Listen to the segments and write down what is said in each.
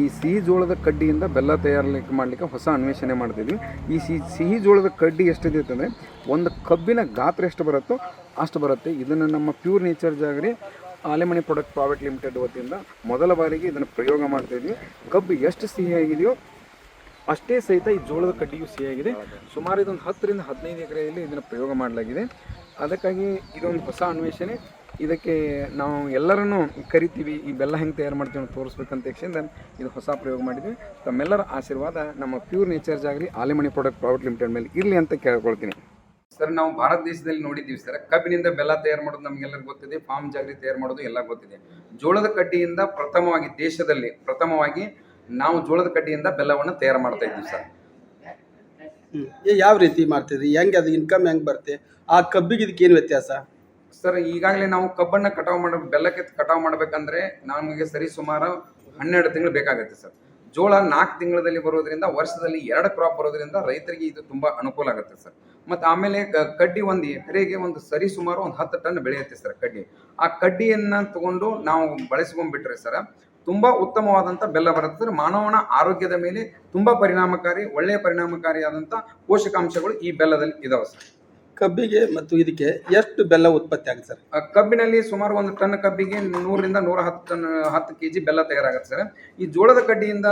ಈ ಸಿಹಿ ಜೋಳದ ಕಡ್ಡಿಯಿಂದ ಬೆಲ್ಲ ತಯಾರಲಿಕ್ಕೆ ಮಾಡಲಿಕ್ಕೆ ಹೊಸ ಅನ್ವೇಷಣೆ ಮಾಡ್ತಿದ್ವಿ. ಈ ಸಿಹಿ ಸಿಹಿ ಜೋಳದ ಕಡ್ಡಿ ಎಷ್ಟಿದೆ ಅಂತಂದರೆ ಒಂದು ಕಬ್ಬಿನ ಗಾತ್ರ ಎಷ್ಟು ಬರುತ್ತೋ ಅಷ್ಟು ಬರುತ್ತೆ. ಇದನ್ನು ನಮ್ಮ pure nature jaggery Alemane product private limited ವತಿಯಿಂದ ಮೊದಲ ಬಾರಿಗೆ ಇದನ್ನು ಪ್ರಯೋಗ ಮಾಡ್ತಾಯಿದ್ವಿ ಕಬ್ಬು ಎಷ್ಟು ಸಿಹಿಯಾಗಿದೆಯೋ ಅಷ್ಟೇ ಸಹಿತ ಈ ಜೋಳದ ಕಡ್ಡಿಯು ಸಿಹಿಯಾಗಿದೆ ಸುಮಾರು ಇದೊಂದು ಹತ್ತರಿಂದ ಹದಿನೈದು ಎಕರೆಯಲ್ಲಿ ಇದನ್ನು ಪ್ರಯೋಗ ಮಾಡಲಾಗಿದೆ. ಅದಕ್ಕಾಗಿ ಇದೊಂದು ಹೊಸ ಅನ್ವೇಷಣೆ. ಇದಕ್ಕೆ ನಾವು ಎಲ್ಲರನ್ನು ಕರಿತೀವಿ ಈ ಬೆಲ್ಲ ಹೆಂಗೆ ತಯಾರು ಮಾಡ್ತೀವಿ ಅಂತ ತೋರಿಸ್ಬೇಕಂತ ಯಕ್ಷಿಂದ ಇದು ಹೊಸ ಪ್ರಯೋಗ ಮಾಡಿದ್ವಿ. ತಮ್ಮೆಲ್ಲರ ಆಶೀರ್ವಾದ ನಮ್ಮ pure nature jaggery ಆಲಿಮಣಿ product private limited ಮೇಲೆ ಇರಲಿ ಅಂತ ಕೇಳ್ಕೊಳ್ತೀನಿ. ಸರ್ ನಾವು ಭಾರತ ದೇಶದಲ್ಲಿ ನೋಡಿದ್ದೀವಿ ಸರ್ ಕಬ್ಬಿನಿಂದ ಬೆಲ್ಲ ತಯಾರು ಮಾಡೋದು ನಮಗೆಲ್ಲರಿಗೂ ಗೊತ್ತಿದೆ ಫಾರ್ಮ್ ಜಾಗರಿ ತಯಾರು ಮಾಡೋದು ಎಲ್ಲ ಗೊತ್ತಿದೆ. ಜೋಳದ ಕಡ್ಡಿಯಿಂದ ಪ್ರಥಮವಾಗಿ ದೇಶದಲ್ಲಿ ಪ್ರಥಮವಾಗಿ ನಾವು ಜೋಳದ ಕಡ್ಡಿಯಿಂದ ಬೆಲ್ಲವನ್ನು ತಯಾರು ಮಾಡ್ತಾ ಇದ್ದೀವಿ ಸರ್ ಯಾವ ರೀತಿ ಮಾಡ್ತಿದ್ರಿ? ಹೆಂಗೆ ಅದು ಇನ್ಕಮ್ ಹೆಂಗೆ ಬರುತ್ತೆ ಆ ಕಬ್ಬಿಗೆ ಇದಕ್ಕೆ ಏನು ವ್ಯತ್ಯಾಸ? ಸರ್, ಈಗಾಗಲೇ ನಾವು ಕಬ್ಬನ್ನ ಕಟಾವು ಮಾಡ, ಬೆಲ್ಲಕ್ಕೆ ಕಟಾವು ಮಾಡಬೇಕಂದ್ರೆ ನಮಗೆ ಸರಿ ಸುಮಾರು ಹನ್ನೆರಡು ತಿಂಗಳು ಬೇಕಾಗುತ್ತೆ ಸರ್. ಜೋಳ ನಾಲ್ಕು ತಿಂಗಳಲ್ಲಿ ಬರೋದ್ರಿಂದ, ವರ್ಷದಲ್ಲಿ ಎರಡು ಕ್ರಾಪ್ ಬರೋದ್ರಿಂದ ರೈತರಿಗೆ ಇದು ತುಂಬ ಅನುಕೂಲ ಆಗುತ್ತೆ ಸರ್. ಮತ್ತು ಆಮೇಲೆ ಕಡ್ಡಿ ಒಂದು ಎಕರೆಗೆ ಒಂದು ಸರಿ ಸುಮಾರು ಒಂದು ಹತ್ತು ಟನ್ ಬೆಳೆಯುತ್ತೆ ಸರ್ ಕಡ್ಡಿ. ಆ ಕಡ್ಡಿಯನ್ನು ತಗೊಂಡು ನಾವು ಬಳಸ್ಕೊಂಡ್ಬಿಟ್ರೆ ಸರ್, ತುಂಬ ಉತ್ತಮವಾದಂಥ ಬೆಲ್ಲ ಬರುತ್ತೆ ಸರ್. ಮಾನವನ ಆರೋಗ್ಯದ ಮೇಲೆ ತುಂಬ ಪರಿಣಾಮಕಾರಿ, ಒಳ್ಳೆಯ ಪರಿಣಾಮಕಾರಿಯಾದಂಥ ಪೋಷಕಾಂಶಗಳು ಈ ಬೆಲ್ಲದಲ್ಲಿ ಇದಾವೆ ಸರ್. ಕಬ್ಬಿಗೆ ಮತ್ತು ಇದಕ್ಕೆ ಎಷ್ಟು ಬೆಲ್ಲ ಉತ್ಪತ್ತಿ ಆಗುತ್ತೆ ಸರ್? ಕಬ್ಬಿನಲ್ಲಿ ಸುಮಾರು ಒಂದು ಟನ್ ಕಬ್ಬಿಗೆ ನೂರರಿಂದ ನೂರ ಹತ್ತು ಟನ್, ಹತ್ತು ಕೆ ಜಿ ಬೆಲ್ಲ ತಯಾರಾಗುತ್ತೆ ಸರ್. ಈ ಜೋಳದ ಕಡ್ಡಿಯಿಂದ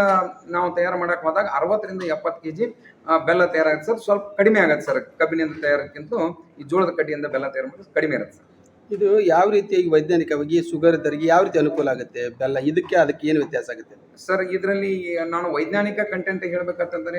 ನಾವು ತಯಾರು ಮಾಡಕ್ಕೆ ಹೋದಾಗ ಅರವತ್ತರಿಂದ ಎಪ್ಪತ್ತು ಕೆ ಜಿ ಬೆಲ್ಲ ತಯಾರಾಗುತ್ತೆ ಸರ್. ಸ್ವಲ್ಪ ಕಡಿಮೆ ಆಗುತ್ತೆ ಸರ್ ಕಬ್ಬಿನಿಂದ ತಯಾರಕ್ಕಿಂತ ಈ ಜೋಳದ ಕಡ್ಡಿಯಿಂದ ಬೆಲ್ಲ ತಯಾರು ಮಾಡೋದು ಕಡಿಮೆ ಇರುತ್ತೆ ಸರ್. ಇದು ಯಾವ ರೀತಿಯಾಗಿ ವೈಜ್ಞಾನಿಕವಾಗಿ ಶುಗರ್ ದರಿಗೆ ಯಾವ ರೀತಿ ಅನುಕೂಲ ಆಗುತ್ತೆ? ಬೆಲ್ಲ, ಇದಕ್ಕೆ ಅದಕ್ಕೆ ಏನು ವ್ಯತ್ಯಾಸ ಆಗುತ್ತೆ? ಸರ್, ಇದರಲ್ಲಿ ನಾನು ವೈಜ್ಞಾನಿಕ ಕಂಟೆಂಟ್ ಹೇಳ್ಬೇಕಂತಂದ್ರೆ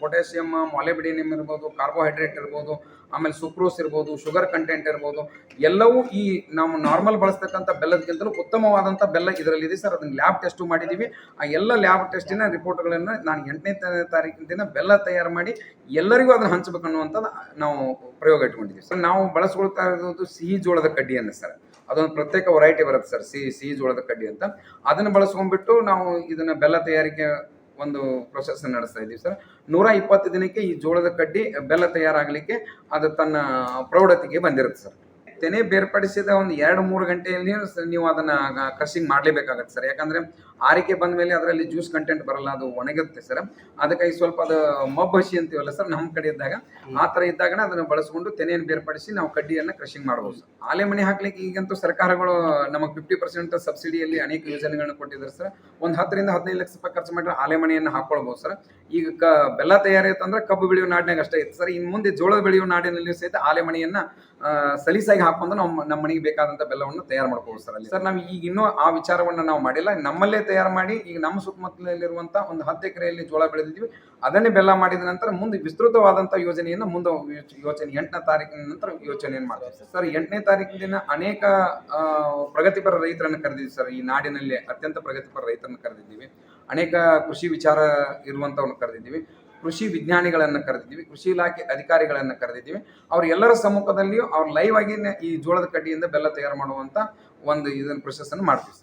ಪೊಟ್ಯಾಷಿಯಮ್ ಮಾಲಿಬಿಡಿನಿಯಮ್ ಇರ್ಬೋದು ಕಾರ್ಬೋಹೈಡ್ರೇಟ್ ಇರ್ಬೋದು, ಆಮೇಲೆ ಸುಕ್ರೋಸ್ ಇರ್ಬೋದು ಶುಗರ್ ಕಂಟೆಂಟ್ ಇರ್ಬೋದು, ಎಲ್ಲವೂ ಈ ನಾವು ನಾರ್ಮಲ್ ಬಳಸ್ತಕ್ಕಂಥ ಬೆಲ್ಲದಕ್ಕಿಂತಲೂ ಉತ್ತಮವಾದಂಥ ಬೆಲ್ಲ ಇದರಲ್ಲಿ ಇದೆ ಸರ್. ಅದನ್ನು ಲ್ಯಾಬ್ ಟೆಸ್ಟು ಮಾಡಿದ್ದೀವಿ ಆ ಎಲ್ಲ ಲ್ಯಾಬ್ ಟೆಸ್ಟಿನ ರಿಪೋರ್ಟ್ಗಳನ್ನು ನಾನು ಎಂಟನೇ ತಾರೀಕಿನ ದಿನ ಬೆಲ್ಲ ತಯಾರು ಮಾಡಿ ಎಲ್ಲರಿಗೂ ಅದನ್ನು ಹಂಚಬೇಕು ಅನ್ನುವಂಥದ್ದು ನಾವು ಪ್ರಯೋಗ ಇಟ್ಕೊಂಡಿದ್ದೀವಿ ಸರ್, ನಾವು ಬಳಸ್ಕೊಳ್ತಾ ಇರೋದು ಸಿಹಿ ಜೋಳದ ಅಂತ ಸರ್. ಅದೊಂದು ಪ್ರತ್ಯೇಕ ವೆರೈಟಿ ಬರುತ್ತೆ ಸರ್, ಸಿಹಿ ಸಿಹಿ ಜೋಳದ ಕಡ್ಡಿ ಅಂತ. ಅದನ್ನ ಬಳಸ್ಕೊಂಡ್ಬಿಟ್ಟು ನಾವು ಇದನ್ನ ಬೆಲ್ಲ ತಯಾರಿಕೆ ಒಂದು ಪ್ರೊಸೆಸ್ ನಡೆಸ್ತಾ ಇದ್ದೀವಿ ಸರ್. ನೂರ ಇಪ್ಪತ್ತು ದಿನಕ್ಕೆ ಈ ಜೋಳದ ಕಡ್ಡಿ ಬೆಲ್ಲ ತಯಾರಾಗಲಿಕ್ಕೆ ಅದು ತನ್ನ ಪ್ರೌಢತೆಗೆ ಬಂದಿರುತ್ತೆ ಸರ್. ತೆನೆ ಬೇರ್ಪಡಿಸಿದ ಒಂದು ಎರಡು ಮೂರು ಗಂಟೆಯಲ್ಲಿ ನೀವು ಅದನ್ನ ಕ್ರಷಿಂಗ್ ಮಾಡಲೇಬೇಕಾಗತ್ತೆ ಸರ್ ಯಾಕಂದ್ರೆ ಆರಿಕೆ ಬಂದ ಮೇಲೆ ಅದರಲ್ಲಿ ಜ್ಯೂಸ್ ಕಂಟೆಂಟ್ ಬರಲ್ಲ ಅದು ಒಣಗುತ್ತೆ ಸರ್ ಅದಕ್ಕಾಗಿ ಸ್ವಲ್ಪ ಅದು ಮಬ್ಬಸಿ ಹಸಿ ಅಂತೀವಲ್ಲ ಸರ್ ನಮ್ಮ ಕಡೆ ಇದ್ದಾಗ ಆ ಥರ ಇದ್ದಾಗ ಅದನ್ನು ಬಳಸ್ಕೊಂಡು ತೆನೆಯನ್ನು ಬೇರ್ಪಡಿಸಿ ನಾವು ಕಡ್ಡಿಯನ್ನು ಕ್ರಷಿಂಗ್ ಮಾಡ್ಬೋದು ಸರ್ ಆಲೆಮಣಿ ಹಾಕ್ಲಿಕ್ಕೆ ಈಗಂತೂ ಸರ್ಕಾರಗಳು ನಮಗೆ ಫಿಫ್ಟಿ ಪರ್ಸೆಂಟ್ ಸಬ್ಸಿಡಿಯಲ್ಲಿ ಅನೇಕ ಯೋಜನೆಗಳನ್ನು ಕೊಟ್ಟಿದ್ದಾರೆ ಸರ್ ಒಂದು ಹತ್ತರಿಂದ ಹದಿನೈದು ಲಕ್ಷ ರೂಪಾಯಿ ಖರ್ಚು ಮಾಡಿದ್ರೆ ಆಲೆಮಣಿಯನ್ನು ಹಾಕ್ಕೊಳ್ಬೋದು ಸರ್ ಈಗ ಕ ಬೆಲ್ಲ ತಯಾರಿ ಅಂದ್ರೆ ಕಬ್ಬು ಬೆಳೆಯುವ ನಾಡಿನಾಗ ಅಷ್ಟೇ ಇತ್ತು. ಸರ್ ಇನ್ನು ಮುಂದೆ ಜೋಳ ಬೆಳೆಯುವ ನಾಡಿನಲ್ಲಿಯೂ ಸಹಿತ ಆಲೆಮಣಿಯನ್ನ ಸಲೀಸಾಗಿ ಹಾಕೊಂಡು ನಮ್ಮ ನಮ್ಮ ಮನೆಗೆ ಬೇಕಾದಂಥ ಬೆಲ್ಲವನ್ನು ತಯಾರು ಮಾಡ್ಬೋದು ಸರ್ ಅಲ್ಲಿ. ಸರ್, ನಾವು ಈಗ ಇನ್ನೂ ಆ ವಿಚಾರವನ್ನು ನಾವು ಮಾಡಿಲ್ಲ. ನಮ್ಮಲ್ಲೇ ತಯಾರು ಮಾಡಿ, ಈಗ ನಮ್ಮ ಸುತ್ತಮುತ್ತಲಲ್ಲಿರುವಂಥ ಒಂದು ಹತ್ತು ಎಕರೆಯಲ್ಲಿ ಜೋಳ ಬೆಳೆದಿದ್ವಿ ಅದನ್ನೇ ಬೆಲ್ಲ ಮಾಡಿದ ನಂತರ ಮುಂದೆ ವಿಸ್ತೃತವಾದಂಥ ಯೋಜನೆಯನ್ನು ಮುಂದೆ ಯೋಚನೆ, ಎಂಟನೇ ತಾರೀಕಿನ ನಂತರ ಯೋಚನೆಯನ್ನು ಮಾಡ್ತೀವಿ ಸರ್. ಎಂಟನೇ ತಾರೀಕಿನ ದಿನ ಅನೇಕ ಪ್ರಗತಿಪರ ರೈತರನ್ನು ಕರೆದಿದ್ದೀವಿ ಸರ್. ಈ ನಾಡಿನಲ್ಲಿ ಅತ್ಯಂತ ಪ್ರಗತಿಪರ ರೈತರನ್ನು ಕರೆದಿದ್ದೀವಿ. ಅನೇಕ ಕೃಷಿ ವಿಚಾರ ಇರುವಂಥವ್ನ ಕರೆದಿದ್ದೀವಿ. ಕೃಷಿ ವಿಜ್ಞಾನಿಗಳನ್ನು ಕರೆದಿದ್ದೀವಿ. ಕೃಷಿ ಇಲಾಖೆ ಅಧಿಕಾರಿಗಳನ್ನು ಕರೆದಿದ್ದೀವಿ. ಅವ್ರ ಎಲ್ಲರ ಸಮ್ಮುಖದಲ್ಲಿಯೂ ಅವ್ರು ಲೈವ್ ಆಗಿ ಈ ಜೋಳದ ಕಡ್ಡಿಯಿಂದ ಬೆಲ್ಲ ತಯಾರು ಮಾಡುವಂಥ ಒಂದು ಇದನ್ನು ಪ್ರೊಸೆಸ್ ಅನ್ನು ಮಾಡ್ತೀವಿ